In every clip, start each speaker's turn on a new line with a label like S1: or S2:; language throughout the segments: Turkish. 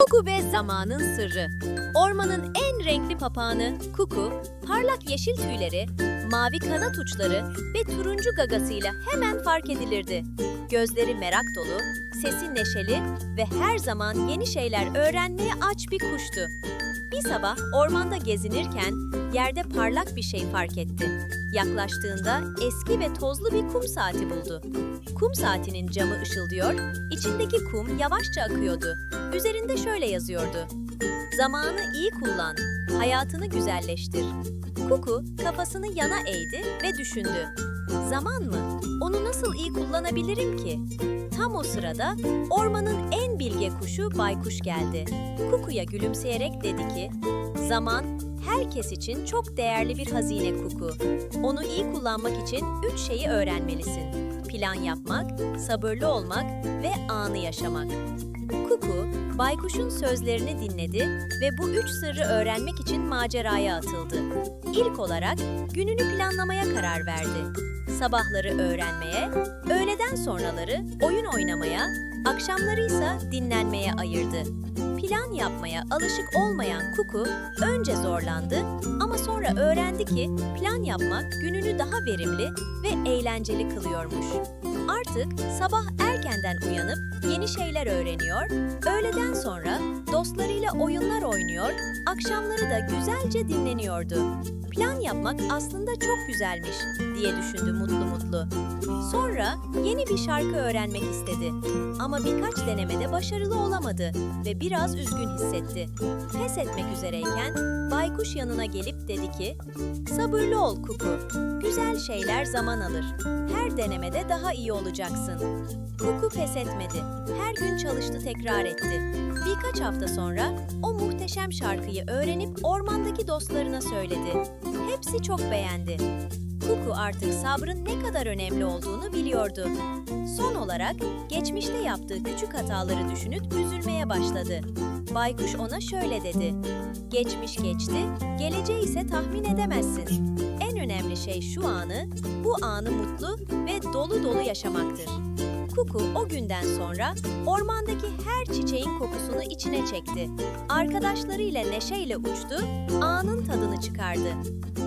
S1: Kuku ve zamanın sırrı. Ormanın en renkli papağanı Kuku, parlak yeşil tüyleri, mavi kanat uçları ve turuncu gagasıyla hemen fark edilirdi. Gözleri merak dolu, sesi neşeli ve her zaman yeni şeyler öğrenmeye aç bir kuştu. Bir sabah ormanda gezinirken yerde parlak bir şey fark etti. Yaklaştığında eski ve tozlu bir kum saati buldu. Kum saatinin camı ışıldıyor, içindeki kum yavaşça akıyordu. Üzerinde şöyle yazıyordu. Zamanı iyi kullan, hayatını güzelleştir. Kuku kafasını yana eğdi ve düşündü. Zaman mı? Onu nasıl iyi kullanabilirim ki? Tam o sırada ormanın en bilge kuşu Baykuş geldi. Kuku'ya gülümseyerek dedi ki, Zaman herkes için çok değerli bir hazine Kuku. Onu iyi kullanmak için üç şeyi öğrenmelisin. Plan yapmak, sabırlı olmak ve anı yaşamak. Kuku, Baykuş'un sözlerini dinledi ve bu üç sırrı öğrenmek için maceraya atıldı. İlk olarak gününü planlamaya karar verdi. Sabahları öğrenmeye, öğleden sonraları oyun oynamaya, akşamları ise dinlenmeye ayırdı. Plan yapmaya alışık olmayan Kuku önce zorlandı ama sonra öğrendi ki plan yapmak gününü daha verimli ve eğlenceli kılıyormuş. Artık sabah erkenden uyanıp yeni şeyler öğreniyor, öğleden sonra dostlarıyla oyunlar oynuyor, akşamları da güzelce dinleniyordu. Plan yapmak aslında çok güzelmiş diye düşündü mutlu mutlu. Sonra yeni bir şarkı öğrenmek istedi. Ama birkaç denemede başarılı olamadı ve biraz üzgün hissetti. Pes etmek üzereyken baykuş yanına gelip dedi ki, Sabırlı ol Kuku, güzel şeyler zaman alır. Her denemede daha iyi olacaksın. Kuku pes etmedi. Her gün çalıştı tekrar etti. Birkaç hafta sonra o muhteşem şarkıyı öğrenip ormandaki dostlarına söyledi. Hepsi çok beğendi. Kuku artık sabrın ne kadar önemli olduğunu biliyordu. Son olarak geçmişte yaptığı küçük hataları düşünüp üzülmeye başladı. Baykuş ona şöyle dedi. Geçmiş geçti, geleceği ise tahmin edemezsin. En önemli şey şu anı, bu anı mutlu ve dolu dolu yaşamaktır. Kuku o günden sonra ormandaki her çiçeğin kokusunu içine çekti. Arkadaşlarıyla neşeyle uçtu, anın tadını çıkardı.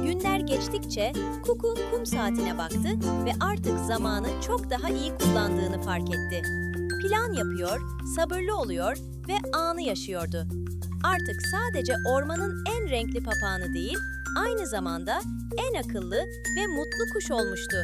S1: Günler geçtikçe Kuku kum saatine baktı ve artık zamanı çok daha iyi kullandığını fark etti. Plan yapıyor, sabırlı oluyor ve anı yaşıyordu. Artık sadece ormanın en renkli papağanı değil, aynı zamanda en akıllı ve mutlu kuş olmuştu.